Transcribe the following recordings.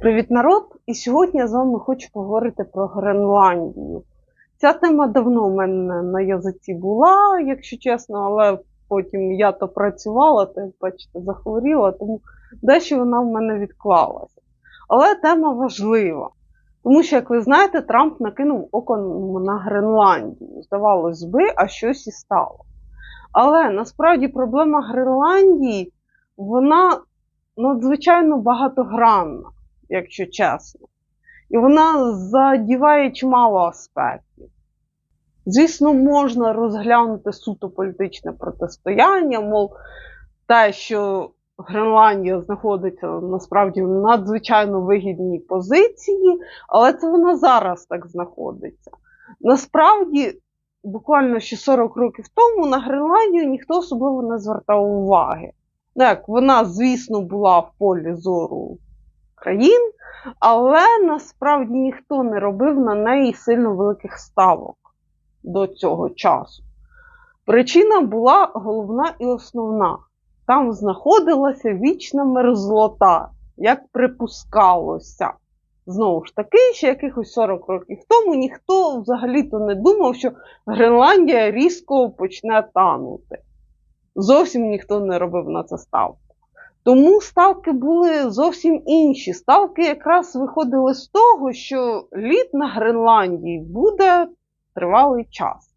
Привіт, народ! І сьогодні я з вами хочу поговорити про Гренландію. Ця тема давно у мене на язиці була, якщо чесно, але потім я то працювала, то, як бачите, захворіла, тому дещо вона в мене відклалася. Але тема важлива. Тому що, як ви знаєте, Трамп накинув око на Гренландію. Здавалось би, а щось і стало. Але насправді проблема Гренландії, вона надзвичайно багатогранна якщо чесно. І вона задіває чимало аспектів. Звісно, можна розглянути суто політичне протистояння, мов те, що Гренландія знаходиться насправді в надзвичайно вигідній позиції, але це вона зараз так знаходиться. Насправді, буквально ще 40 років тому на Гренландію ніхто особливо не звертав уваги. Ну, як вона, звісно, була в полі зору країн, але насправді ніхто не робив на неї сильно великих ставок до цього часу. Причина була головна і основна. Там знаходилася вічна мерзлота, як припускалося. Знову ж таки, ще якихось 40 років тому ніхто взагалі-то не думав, що Гренландія різко почне танути. Зовсім ніхто не робив на це ставку. Тому ставки були зовсім інші. Ставки якраз виходили з того, що лід на Гренландії буде тривалий час.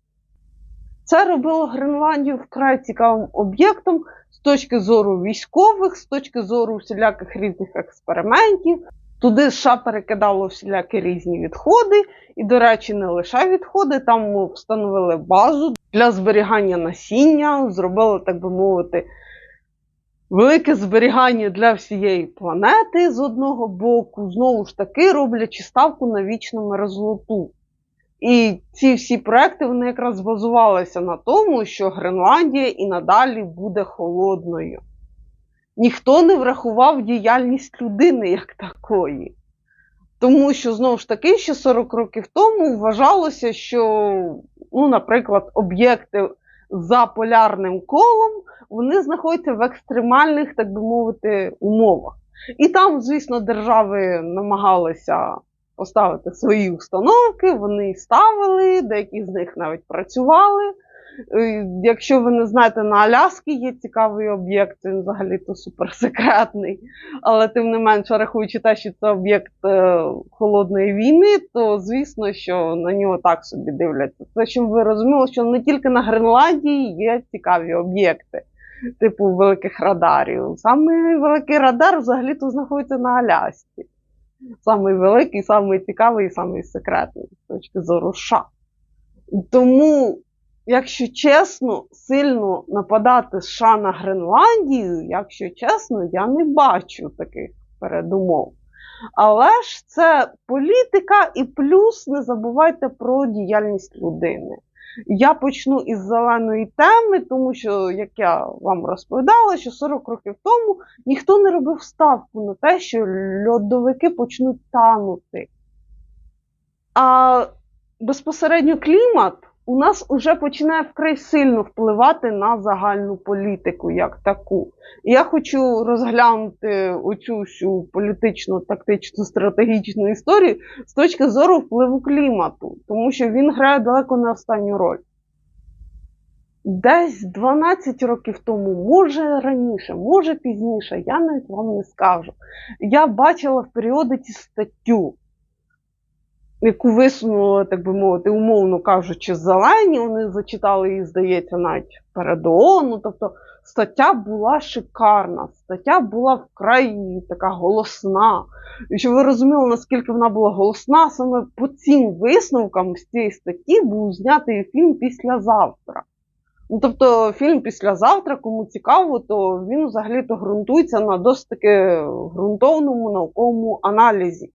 Це робило Гренландію вкрай цікавим об'єктом з точки зору військових, з точки зору всіляких різних експериментів. Туди США перекидало всілякі різні відходи, і, до речі, не лише відходи, там встановили базу для зберігання насіння, зробили, так би мовити, велике зберігання для всієї планети з одного боку, знову ж таки роблячи ставку на вічну мерзлоту. І ці всі проекти вони якраз базувалися на тому, що Гренландія і надалі буде холодною. Ніхто не врахував діяльність людини як такої. Тому що, знову ж таки, ще 40 років тому вважалося, що, ну, наприклад, об'єкти за полярним колом вони знаходяться в екстремальних, так би мовити, умовах. І там, звісно, держави намагалися поставити свої установки, вони ставили, деякі з них навіть працювали. Е, Якщо ви не знаєте, на Аляскі є цікавий об'єкт, він взагалі-то суперсекретний. Але тим не менше, рахуючи те, що це об'єкт е, холодної війни, то звісно, що на нього так собі дивляться. Це щоб ви розуміли, що не тільки на Гренландії є цікаві об'єкти, типу великих радарів. Самий великий радар взагалі-то знаходиться на Алясці. Самий великий, самий цікавий і самий секретний з точки зору США. Тому якщо чесно, сильно нападати США на Гренландію, якщо чесно, я не бачу таких передумов. Але ж це політика, і плюс не забувайте про діяльність людини. Я почну із зеленої теми, тому що, як я вам розповідала, що 40 років тому ніхто не робив ставку на те, що льодовики почнуть танути. А безпосередньо клімат у нас уже починає вкрай сильно впливати на загальну політику як таку. І я хочу розглянути оцю всю політичну, тактичну, стратегічну історію з точки зору впливу клімату, тому що він грає далеко не останню роль. Десь 12 років тому, може раніше, може пізніше, я навіть вам не скажу. Я бачила в періодиці статтю яку висунули, так би мовити, умовно кажучи, зелені. Вони зачитали її, здається, навіть перед ООН. Тобто стаття була шикарна, стаття була вкрай така голосна. І щоб ви розуміли, наскільки вона була голосна, саме по цим висновкам з цієї статті був знятий фільм післязавтра. Ну, тобто фільм післязавтра, кому цікаво, то він взагалі-то ґрунтується на досить таки ґрунтовному науковому аналізі.